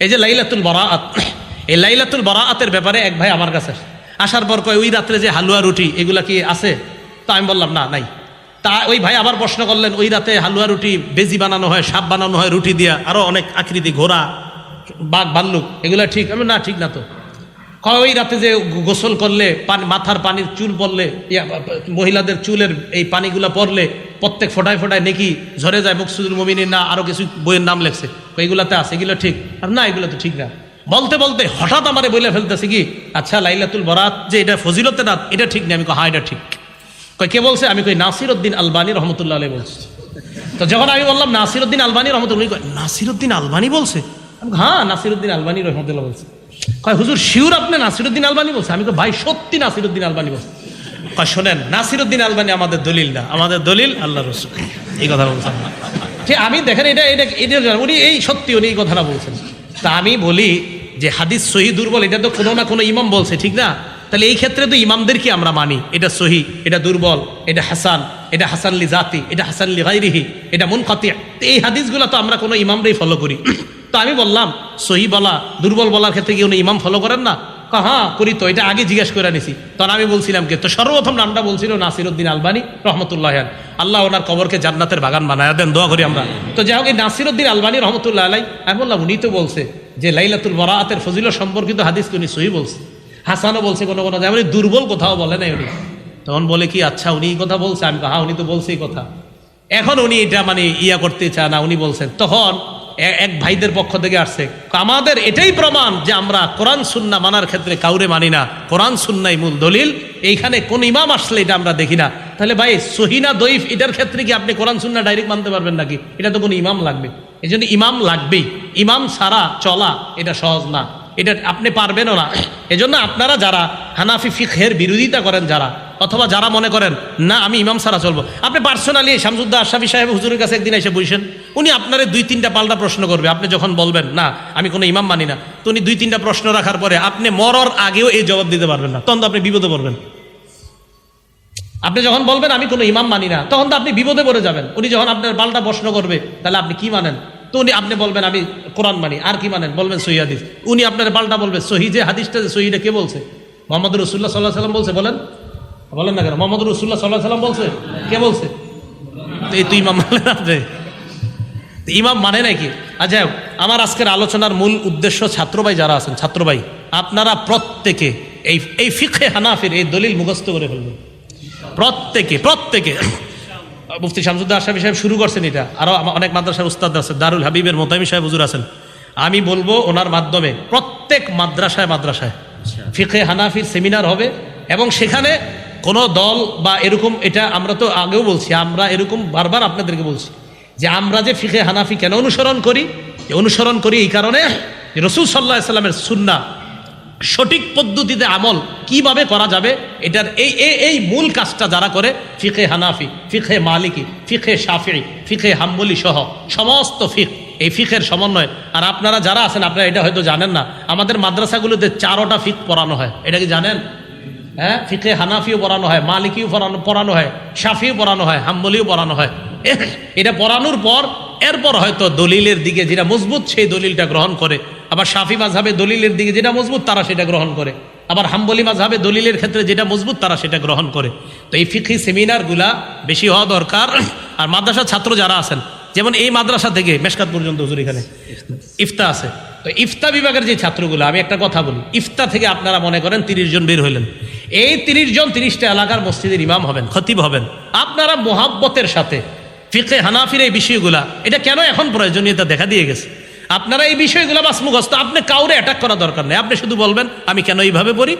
এই যে লাইলাতুল বরাআত, এই লাইলাতুল বরাআতের ব্যাপারে এক ভাই আমার কাছে আসার পর কয়, ওই রাত্রে যে হালুয়া, রুটি, এগুলা কি আছে? তা আমি বললাম, না, নাই। তা ওই ভাই আবার প্রশ্ন করলেন, ওই রাতে হালুয়া, রুটি, বেজি বানানো হয় সাপ বানানো হয়, রুটি দিয়া আরও অনেক আকৃতি, ঘোড়া, বাঘ, ভাল্লুক, এগুলা ঠিক? আমি না, ঠিক না তো। কয়, ওই রাতে যে গোসল করলে, পানি, মাথার পানির চুল পড়লে মহিলাদের চুলের এই পানিগুলো পড়লে প্রত্যেক ফোটায় ফোটায় নেকি ঝরে যায় মুকসুদুল মমিনী না আরও কিছু বইয়ের নাম লেখছে। কয় এগুলাতে আছে? এগুলো ঠিক? আর না এগুলো তো ঠিক না। বলতে বলতে হঠাৎ আমারে বলে ফেলতেছে কি আচ্ছা লাইলাতুল বরাত যে এটা ফজিলতে রাত এটা ঠিক না। আমি কই, হ্যাঁ এটা ঠিক। কই কে বলছে? আমি কই নাসির উদ্দিন আলবানী রহমতুল্লাহ আলাই বলছি। তো যখন আমি বললাম নাসির উদ্দিন আলবানী রহমতুল্লাহ কয়, নাসির উদ্দিন আলবানী বলছে? আমি হ্যাঁ নাসির উদ্দিন আলবানী রহমতুল্লাহ বলছে। কয় হুজুর শিউর আপনি নাসির উদ্দিন আলবানী বলছে? আমি কই, ভাই সত্যি নাসির উদ্দিন আলবানী বলছে। কয় শোনেন নাসির উদ্দিন আলবানী আমাদের দলিল না। আমাদের দলিল আল্লাহ রসুল। এই কথা বলছেন ঠিক, আমি দেখেন, এটা এটা এটা উনি এই সত্যি উনি এই কথাটা বলছেন। তা আমি বলি যে হাদিস সহি দুর্বল, এটা তো কোনো না কোনো ইমাম বলছে, ঠিক না? তাহলে এই ক্ষেত্রে তো ইমামদেরকে আমরা মানি? এটা সহি, এটা দুর্বল, এটা হাসান এটা হাসান লি জাতি, এটা হাসান লি গাইরিহি এটা মন এই হাদিসগুলো তো আমরা কোনো ইমামরাই ফলো করি। তো আমি বললাম, সহি বলা, দুর্বল বলার ক্ষেত্রে কি উনি ইমাম ফলো করেন না? হ্যাঁ করি তো, এটা আগে জিজ্ঞেস করে নিছি। তখন আমি বলছিলাম কি, তো সর্বপ্রথম নামটা বলছিল নাসিরউদ্দিন আলবানী, রহমতুল্লাহ। আল্লাহ ওনার কবরকে জান্নাতের বাগান বানায় দেন, দোয়া করি আমরা। তো যাই হোক, এই নাসিরউদ্দিন আলবানী, রহমতুল্লাহ আলাই আমি বললাম, উনি তো বলছে যে লাইলাতুল বরাআতের ফজিল সম্পর্কিত হাদিসকে উনি সহি বলছে। হাসানও বলছে কোনো কোনো উনি দুর্বল কোথাও বলে নাই উনি। তখন বলে কি আচ্ছা উনি এই কথা বলছে? আমি হ্যাঁ উনি তো বলছে এই কথা। এখন উনি এটা মানে ইয়া করতে চান না, উনি বলছেন, তখন এক ভাইদের পক্ষ থেকে আসছে। আমাদের এটাই প্রমাণ যে আমরা কোরআন, সুন্না মানার ক্ষেত্রে কাউরে মানি না। কোরআন, সুন্নাই মূল দলিল। এইখানে কোন ইমাম আসলে এটা আমরা দেখি না। তাহলে ভাই সহিনা দইফ এটার ক্ষেত্রে কি আপনি কোরআন, সুন্না ডাইরেক্ট মানতে পারবেন নাকি? এটা তো কোনো ইমাম লাগবে। এই জন্য ইমাম লাগবেই। ইমাম ছাড়া চলা এটা সহজ না। এটা আপনি পারবেনও না। এজন্য আপনারা যারা হানাফি ফিখের বিরোধিতা করেন, যারা, অথবা যারা মনে করেন, না, আমি ইমাম সারা চলবো। আপনি পার্সোনালি শামসুদ্দা আশাফি সাহেব হুজুরের কাছে একদিন এসে বসেন। উনি আপনার দুই তিনটা পাল্টা প্রশ্ন করবে। আপনি যখন বলবেন, না, আমি কোনো ইমাম মানি না, তো উনি দুই তিনটা প্রশ্ন রাখার পরে আপনি মরার আগেও এই জবাব দিতে পারবেন না। তখন তো আপনি বিপদে পড়বেন। আপনি যখন বলবেন, আমি কোনো ইমাম মানি না, তখন তো আপনি বিপদে পড়ে যাবেন। উনি যখন আপনার পাল্টা প্রশ্ন করবে, তাহলে আপনি কি মানেন? তো উনি, আপনি বলবেন, আমি কোরআন মানি। আর কি মানেন? বলবেন সহি হাদিস। উনি আপনার পাল্টা বলবে, সহি যে হাদিসটা, যে সহিটা কে বলছে? মোহাম্মদ রসুল্লাহ সাল্লাহ সাল্লাম বলছে, বলেন। বলেন না কেন? মোহাম্মদ রসুল্লাহ সাল্লাহ সাল্লাম বলছে? কে বলছে? এই তুই তো ইমাম মানে নাকি আচ্ছা আমার আজকের আলোচনার মূল উদ্দেশ্য ছাত্রভাই যারা আছেন ছাত্রভাই আপনারা প্রত্যেকে এই এই ফিখে হানাফির এই দলিল মুখস্থ করে ফেলবেন। প্রত্যেকে প্রত্যেকে। মুফতি শামসুদ্দা আশাফি সাহেব শুরু করছেন এটা। আরও অনেক মাদ্রাসার উস্তাদ আছে দারুল হাবিবের মোতামি সাহেব হুজুর আছেন। আমি বলব ওনার মাধ্যমে প্রত্যেক মাদ্রাসায় মাদ্রাসায় ফিখে হানাফির সেমিনার হবে এবং সেখানে কোনো দল বা এরকম এটা আমরা তো আগেও বলছি আমরা এরকম বারবার আপনাদেরকে বলছি। যে আমরা যে ফিখে হানাফি কেন অনুসরণ করি? যে অনুসরণ করি এই কারণে যে রসুল সাল্লাহ সাল্লামের সুন্না সঠিক পদ্ধতিতে আমল কীভাবে করা যাবে? এটার এই এই মূল কাজটা যারা করে ফিখে হানাফি ফিখে মালিকি ফিখে শাফি ফিখে হাম্বলি সহ সমস্ত ফিখ এই ফিখের সমন্বয়। আর আপনারা যারা আছেন, আপনারা এটা হয়তো জানেন না, আমাদের মাদ্রাসাগুলোতে চারোটা ফিক পড়ানো হয়। এটা কি জানেন? হ্যাঁ? ফিখে হানাফিও পড়ানো হয়, মালিকিও পড়ানো পড়ানো হয় শাফিও পড়ানো হয়, হাম্বলিও পড়ানো হয়। এটা পড়ানোর পর, এরপর হয়তো দলিলের দিকে যেটা মজবুত সেই দলিলটা গ্রহণ করে। আবার শাফি মাঝহাবে দলিলের দিকে যেটা মজবুত তারা সেটা গ্রহণ করে। আবার হাম্বলি মাঝহাবে দলিলের ক্ষেত্রে যেটা মজবুত তারা সেটা গ্রহণ করে। তো এই ফিখি সেমিনারগুলা বেশি হওয়া দরকার। আর মাদ্রাসার ছাত্র যারা আছেন, যেমন এই মাদ্রাসা থেকে মেশকাত পর্যন্ত হুজুর এখানে ইফতা আছে। তো ইফতা বিভাগের যে ছাত্রগুলো, আমি একটা কথা বলি, ইফতা থেকে আপনারা মনে করেন তিরিশ জন বের হইলেন। এই তিরিশ জন তিরিশটা এলাকার মসজিদের ইমাম হবেন, খতিব হবেন। আপনারা মোহাব্বতের সাথে ফিকে হানাফির এই বিষয়গুলা, এটা কেন এখন প্রয়োজনীয়তা দেখা দিয়ে গেছে? আপনারা এই বিষয়গুলো বাস মুখস্থ আপনি কাউরে অ্যাটাক করা দরকার নেই। আপনি শুধু বলবেন, আমি কেন এইভাবে পড়ি?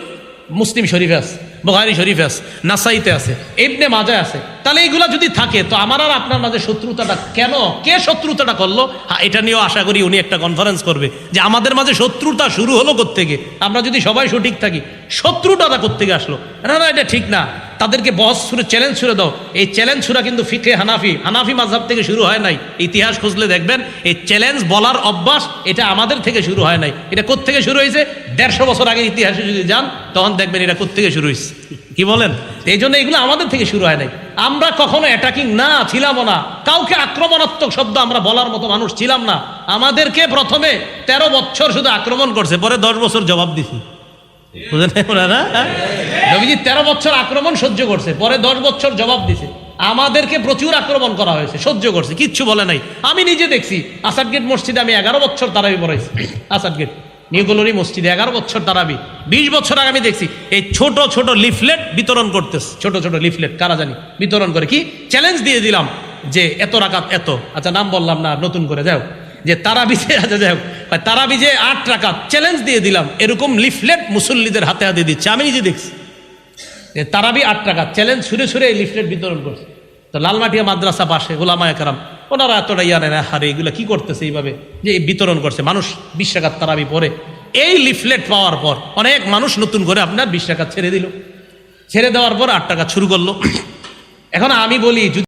মুসলিম শরীফে আছে বোহারি শরীফে আছে, নাসাইতে আছে, ইবনে মাজায় আছে। তাহলে এইগুলা যদি থাকে, তো আমার আর আপনার মাঝে শত্রুতাটা কেন? কে শত্রুতাটা করল? এটা নিয়েও আশা করি উনি একটা কনফারেন্স করবে, যে আমাদের মাঝে শত্রুতা শুরু হলো থেকে আমরা যদি সবাই সঠিক থাকি, শত্রুতাটা থেকে আসলো? না না, এটা ঠিক না। তাদেরকে বস ছুড়ে চ্যালেঞ্জ ছুড়ে দাও। এই চ্যালেঞ্জ ছুড়া কিন্তু ফিকে হানাফি। হানাফি মাঝহাব থেকে শুরু হয় নাই। ইতিহাস খুঁজলে দেখবেন, এই চ্যালেঞ্জ বলার অভ্যাস এটা আমাদের থেকে শুরু হয় নাই। এটা কোত্থেকে শুরু হয়েছে? দেড়শো বছর আগের ইতিহাসে যদি যান, তখন দেখবেন এটা কোত্থেকে শুরু হয়েছে। কি বলেন? এই জন্য এগুলো আমাদের থেকে শুরু হয় নাই। আমরা কখনো অ্যাটাকিং না ছিলাম না। কাউকে আক্রমণাত্মক শব্দ আমরা বলার মতো মানুষ ছিলাম না। আমাদেরকে প্রথমে তেরো বছর শুধু আক্রমণ করছে, পরে দশ বছর জবাব দিছি। বুঝলেন ওনারা? নবীজি তেরো বছর আক্রমণ সহ্য করছে, পরে দশ বছর জবাব দিছে। আমাদেরকে প্রচুর আক্রমণ করা হয়েছে, সহ্য করছে, কিচ্ছু বলে নাই। আমি নিজে দেখছি, আসাদ গেট মসজিদে আমি এগারো বছর তারাবি পড়াইছি। আসাদ গেট নিউগলরি মসজিদে এগারো বছর তারাবি। বিশ বছর আগে আমি দেখছি, এই ছোট ছোট লিফলেট বিতরণ করতেছে। ছোট ছোট লিফলেট, কারা জানি? বিতরণ করে কি? চ্যালেঞ্জ দিয়ে দিলাম যে এত রাকাত এত। আচ্ছা নাম বললাম না, নতুন করে যাও যে তারাবিজে আচ্ছা হোক। তারাবিজে আট রাকাত চ্যালেঞ্জ দিয়ে দিলাম, এরকম লিফলেট মুসল্লিদের হাতে হাতে দিচ্ছে। আমি নিজে দেখছি। তারাবি আট টাকা চ্যালেঞ্জ সুরে সুরে এই লিফলেট বিতরণ করছে। তো লালমাটিয়া মাদ্রাসা পাশে গোলামায় কারাম, ওনারা এতটা ইয়া নেয় হারে এগুলো কী করতেছে এইভাবে যে বিতরণ করছে। মানুষ বিশ টাকার তারাবি পরে এই লিফলেট পাওয়ার পর অনেক মানুষ নতুন করে আপনার বিশ টাকা ছেড়ে দিল। ছেড়ে দেওয়ার পর আট টাকা শুরু করল। এখন আমি বলি